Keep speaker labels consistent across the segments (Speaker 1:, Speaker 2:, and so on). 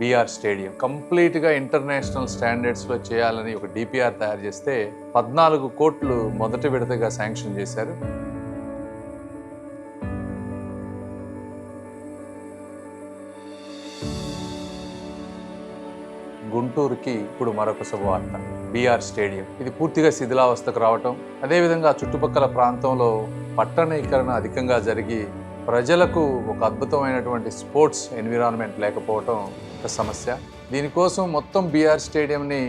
Speaker 1: BR stadium కంప్లీట్గా international స్టాండర్డ్స్లో చేయాలని ఒక డిపిఆర్ తయారు చేస్తే పద్నాలుగు కోట్లు మొదటి విడతగా శాంక్షన్ చేశారు. గుంటూరుకి ఇప్పుడు మరొక శుభవార్త. బీఆర్ స్టేడియం ఇది పూర్తిగా శిథిలావస్థకు రావటం అదేవిధంగా చుట్టుపక్కల ప్రాంతంలో పట్టణీకరణ అధికంగా జరిగి ప్రజలకు ఒక అద్భుతమైనటువంటి స్పోర్ట్స్ ఎన్విరాన్మెంట్ లేకపోవటం ఒక సమస్య. దీనికోసం మొత్తం బీఆర్ స్టేడియంని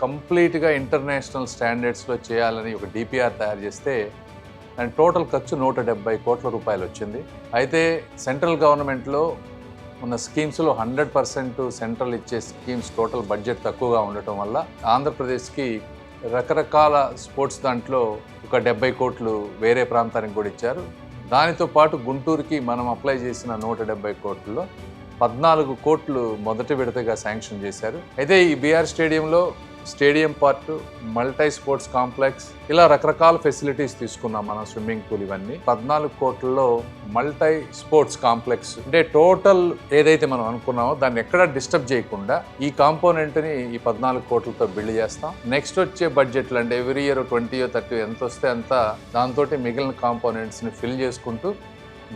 Speaker 1: కంప్లీట్గా ఇంటర్నేషనల్ స్టాండర్డ్స్లో చేయాలని ఒక డిపిఆర్ తయారు చేస్తే అండ్ టోటల్ ఖర్చు నూట డెబ్బై కోట్ల రూపాయలు వచ్చింది. అయితే సెంట్రల్ గవర్నమెంట్లో ఉన్న స్కీమ్స్లో హండ్రెడ్ పర్సెంట్ సెంట్రల్ ఇచ్చే స్కీమ్స్ టోటల్ బడ్జెట్ తక్కువగా ఉండటం వల్ల ఆంధ్రప్రదేశ్కి రకరకాల స్పోర్ట్స్ దాంట్లో ఒక డెబ్బై కోట్లు వేరే ప్రాంతానికి కూడా ఇచ్చారు. దానితో పాటు గుంటూరుకి మనం అప్లై చేసిన నూట డెబ్బై కోట్లలో పద్నాలుగు కోట్లు మొదటి విడతగా శాంక్షన్ చేశారు. అయితే ఈ బీఆర్ స్టేడియంలో stadium part multi sports complex ఇలా రకరకాల ఫెసిలిటీస్ తీసుకున్నాం మనం స్విమ్మింగ్ పూల్ ఇవన్నీ. పద్నాలుగు కోట్లలో మల్టీ స్పోర్ట్స్ కాంప్లెక్స్ అంటే టోటల్ ఏదైతే మనం అనుకున్నామో దాన్ని ఎక్కడ డిస్టర్బ్ చేయకుండా ఈ కాంపోనెంట్ని ఈ పద్నాలుగు కోట్లతో బిల్డ్ చేస్తాం. నెక్స్ట్ వచ్చే బడ్జెట్లు అంటే ఎవ్రీ ఇయర్ ట్వంటీ థర్టీ ఎంత వస్తే అంత దాంతో మిగిలిన కాంపోనెంట్స్ని ఫిల్ చేసుకుంటూ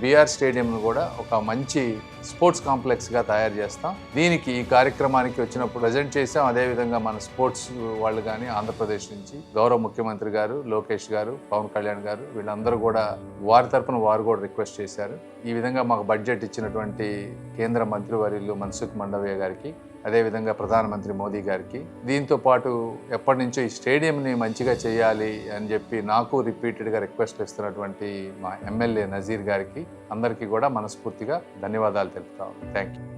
Speaker 1: బీఆర్ స్టేడియంను కూడా ఒక మంచి స్పోర్ట్స్ కాంప్లెక్స్గా తయారు చేస్తాం. దీనికి ఈ కార్యక్రమానికి వచ్చినప్పుడు ప్రజెంట్ చేసాం. అదేవిధంగా మన స్పోర్ట్స్ వాళ్ళు కానీ ఆంధ్రప్రదేశ్ నుంచి గౌరవ ముఖ్యమంత్రి గారు లోకేష్ గారు పవన్ కళ్యాణ్ గారు వీళ్ళందరూ కూడా వారి తరపున వారు కూడా రిక్వెస్ట్ చేశారు. ఈ విధంగా మాకు బడ్జెట్ ఇచ్చినటువంటి కేంద్ర మంత్రివర్యులు మన్సుఖ్ మండవయ్య గారికి అదేవిధంగా ప్రధానమంత్రి మోదీ గారికి. దీంతో పాటు ఎప్పటి నుంచో ఈ స్టేడియంని మంచిగా చేయాలి అని చెప్పి నాకు రిపీటెడ్గా రిక్వెస్ట్ ఇస్తున్నటువంటి మా ఎమ్మెల్యే నజీర్ గారికి అందరికీ కూడా మనస్ఫూర్తిగా ధన్యవాదాలు తెలుపుతాం థ్యాంక్ యూ